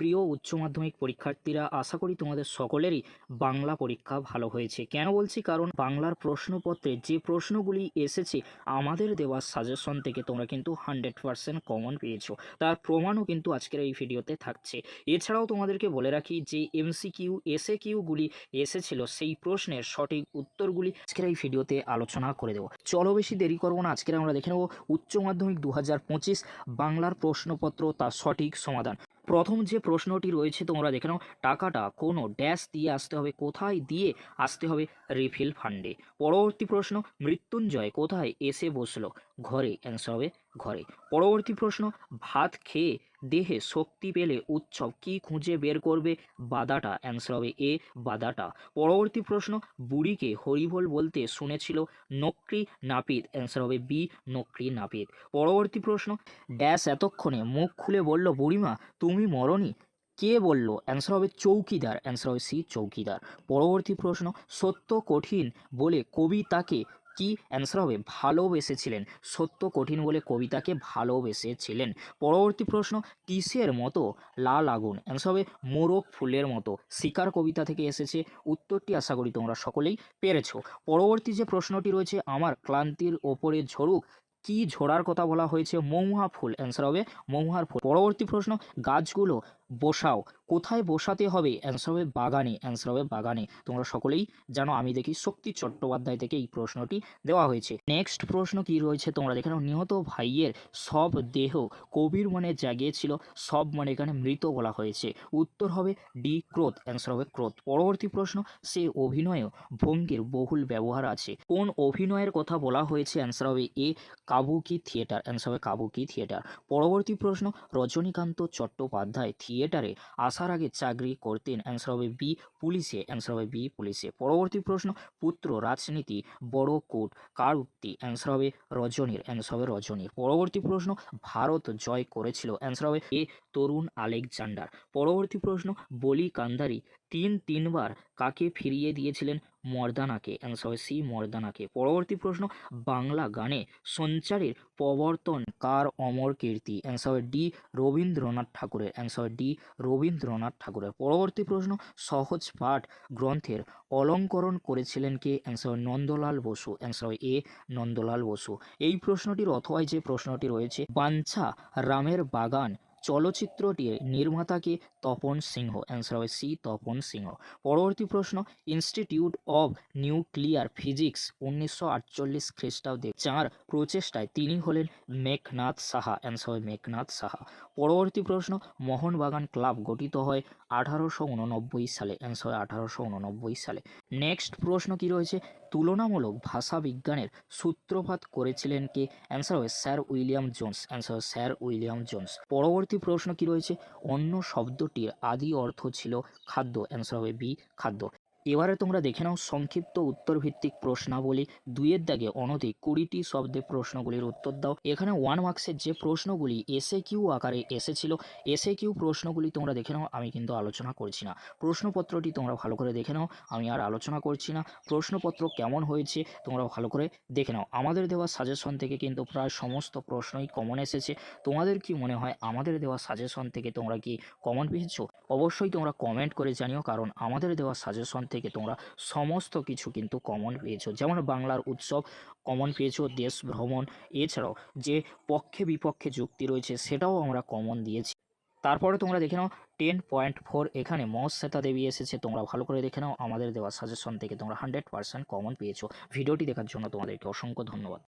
প্রিয় উচ্চ মাধ্যমিক পরীক্ষার্থীরা, আশা করি তোমাদের সকলেরই বাংলা পরীক্ষা ভালো হয়েছে। কেন বলছি? কারণ বাংলার প্রশ্নপত্রে যে প্রশ্নগুলি এসেছে, আমাদের দেওয়া সাজেশন থেকে তোমরা কিন্তু হান্ড্রেড পার্সেন্ট কমন পেয়েছ। তার প্রমাণও কিন্তু আজকের এই ভিডিওতে থাকছে। এছাড়াও তোমাদেরকে বলে রাখি যে এমসিকিউ এসএ কিউগুলি এসেছিল, সেই প্রশ্নের সঠিক উত্তরগুলি আজকের এই ভিডিওতে আলোচনা করে দেবো। চলো বেশি দেরি করব না, আজকের আমরা দেখে নেব উচ্চ মাধ্যমিক দু হাজার পঁচিশ বাংলার প্রশ্নপত্র তার সঠিক সমাধান। প্রথম যে প্রশ্নটি রয়েছে তোমরা দেখে নাও, টাকাটা কোনো ড্যাশ দিয়ে আসতে হবে, কোথায় দিয়ে আসতে হবে রিফিল ফান্ডে পরবর্তী প্রশ্ন, মৃত্যুঞ্জয় কোথায় এসে বসল? ঘরে অ্যান্সার হবে ঘরে। পরবর্তী প্রশ্ন, ভাত খেয়ে দেহে শক্তি পেলে উৎসব কি খুঁজে বের করবে বাদাটা? অ্যান্সার হবে এ, বাদাটা। পরবর্তী প্রশ্ন, বুড়িকে হরিবোল বলতে শুনেছিল নকরি নাপিত? অ্যান্সার হবে বি, নকরি নাপিত। পরবর্তী প্রশ্ন ড্যাশ এতক্ষণে মুখ খুলে বলল, বুড়িমা, তুমি মরনি? কে বলল? অ্যান্সার হবে চৌকিদার। অ্যান্সার হবে সি, চৌকিদার। পরবর্তী প্রশ্ন, সত্য কঠিন বলে কবি তাকে কি অ্যান্সার হবে? ভালোবেসেছিলেন। সত্য কঠিন বলে কবিতাকে ভালোবেসেছিলেন। পরবর্তী প্রশ্ন, কিসের মতো? লাল আগুন। অ্যান্সার হবে, মোরগ ফুলের মতো। শিকার কবিতা থেকে এসেছে। উত্তরটি আশা করি তোমরা সকলেই পেরেছ। পরবর্তী যে প্রশ্নটি রয়েছে, আমার ক্লান্তির ওপরে ঝরুক, কি ঝোড়ার কথা বলা হয়েছে? মৌহা ফুল। অ্যান্সার হবে মৌহার ফুল। পরবর্তী প্রশ্ন, গাছগুলো বসাও। কোথায় বসাতে হবে? অ্যান্সার হবে বাগানে অ্যান্সার হবে বাগানে। তোমরা সকলেই জানো আমি দেখি শক্তি চট্টোপাধ্যায় থেকে এই প্রশ্নটি দেওয়া হয়েছে। নেক্সট প্রশ্ন কি রয়েছে? তোমরা দেখে নাও। নিহত ভাইয়ের সব দেহ কবির মনে জাগিয়েছিল সব মানে এখানে মৃত বলা হয়েছে। উত্তর হবে ডি ক্রোধ। অ্যান্সার হবে ক্রোধ। পরবর্তী প্রশ্ন সে অভিনয় ভঙ্গির বহুল ব্যবহার আছে। কোন অভিনয়ের কথা বলা হয়েছে? অ্যান্সার হবে এ কাবুকি থিয়েটার। অ্যান্সার হবে কাবুকি থিয়েটার। পরবর্তী প্রশ্ন রজনীকান্ত চট্টোপাধ্যায় থিয়েটারে আসার আগে চাকরি করতেন অ্যান্সার হবে বি পুলিশে অ্যান্সার হবে বি পুলিশে। পরবর্তী প্রশ্ন, পুত্র রাজনীতি বড় কোট, কার উক্তি? অ্যান্সার হবে রজনীর অ্যান্সার হবে রজনীর। পরবর্তী প্রশ্ন, ভারত জয় করেছিল অ্যান্সার হবে এ তরুণ আলেকজান্ডার। পরবর্তী প্রশ্ন, বলি কান্দারি তিন তিনবার কাকে ফিরিয়ে দিয়েছিলেন মর্দানাকে অ্যান্সার সি মর্দানাকে। পরবর্তী প্রশ্ন, বাংলা গানে সঞ্চারের প্রবর্তন কার অমর কীর্তি? অ্যান্সার ডি রবীন্দ্রনাথ ঠাকুরের অ্যান্সার ডি রবীন্দ্রনাথ ঠাকুরের। পরবর্তী প্রশ্ন, সহজ পাঠ গ্রন্থের অলঙ্করণ করেছিলেন কে? Answer Nandalal Basu. Answer A Nandalal Basu. এই প্রশ্নটির অথবায় যে প্রশ্নটি রয়েছে, বাঞ্ছা রামের বাগান চলচ্চিত্রটির নির্মাতাকে তপন সিংহ। অ্যান্সার হবে সি তপন সিংহ। পরবর্তী প্রশ্ন ইনস্টিটিউট অব নিউক্লিয়ার ফিজিক্স উনিশশো আটচল্লিশ খ্রিস্টাব্দে চার প্রচেষ্টায় তিনি হলেন মেঘনাথ সাহা। অ্যান্সার হবে মেঘনাথ সাহা। পরবর্তী প্রশ্ন মোহনবাগান ক্লাব গঠিত হয় আঠারোশো উননব্বই সালে। অ্যান্সার হয় আঠারোশো উননব্বই সালে। নেক্সট প্রশ্ন কি রয়েছে? তুলনামূলক ভাষা বিজ্ঞানের সূত্রপাত করেছিলেন কে? অ্যান্সার হবে স্যার উইলিয়াম জোন্স অ্যান্সার হবে স্যার উইলিয়াম জোন্স পরবর্তী প্রশ্ন কি রয়েছে? অন্য শব্দটির আদি অর্থ ছিল খাদ্য। অ্যান্সার হবে বি খাদ্য। এবারে তোমরা দেখে নাও সংক্ষিপ্ত উত্তর ভিত্তিক প্রশ্নাবলী। দুইয়ের দাগে অনধিক কুড়িটি শব্দে প্রশ্নগুলির উত্তর দাও। এখানে ওয়ান মার্কসের যে প্রশ্নগুলি এসে কিউ আকারে এসেছিল এসে কিউ প্রশ্নগুলি তোমরা দেখে নাও, আমি কিন্তু আলোচনা করছি না। প্রশ্নপত্রটি তোমরা ভালো করে দেখে নাও, আমি আর আলোচনা করছি না। প্রশ্নপত্র কেমন হয়েছে তোমরা ভালো করে দেখে নাও। আমাদের দেওয়া সাজেশন থেকে কিন্তু প্রায় সমস্ত প্রশ্নই কমন এসেছে। তোমাদের কি মনে হয় আমাদের দেওয়া সাজেশন থেকে তোমরা কি কমন পেয়েছ? অবশ্যই তোমরা কমেন্ট করে জানিও, কারণ আমাদের দেওয়া সাজেশন থেকে তোমরা সমস্ত কিছু কিন্তু কমন পেয়েছ। যেমন বাংলার উৎসব কমন পেয়েছ, দেশ ভ্রমণ। এছাড়াও যে পক্ষে বিপক্ষে যুক্তি রয়েছে, সেটাও আমরা কমন দিয়েছি। তারপরে তোমরা দেখে নাও টেন পয়েন্ট ফোর এখানে মহাশ্বেতা দেবী এসেছে। তোমরা ভালো করে দেখে নাও, আমাদের দেওয়া সাজেশন থেকে তোমরা হান্ড্রেড পার্সেন্ট কমন পেয়েছ। ভিডিওটি দেখার জন্য তোমাদেরকে অসংখ্য ধন্যবাদ।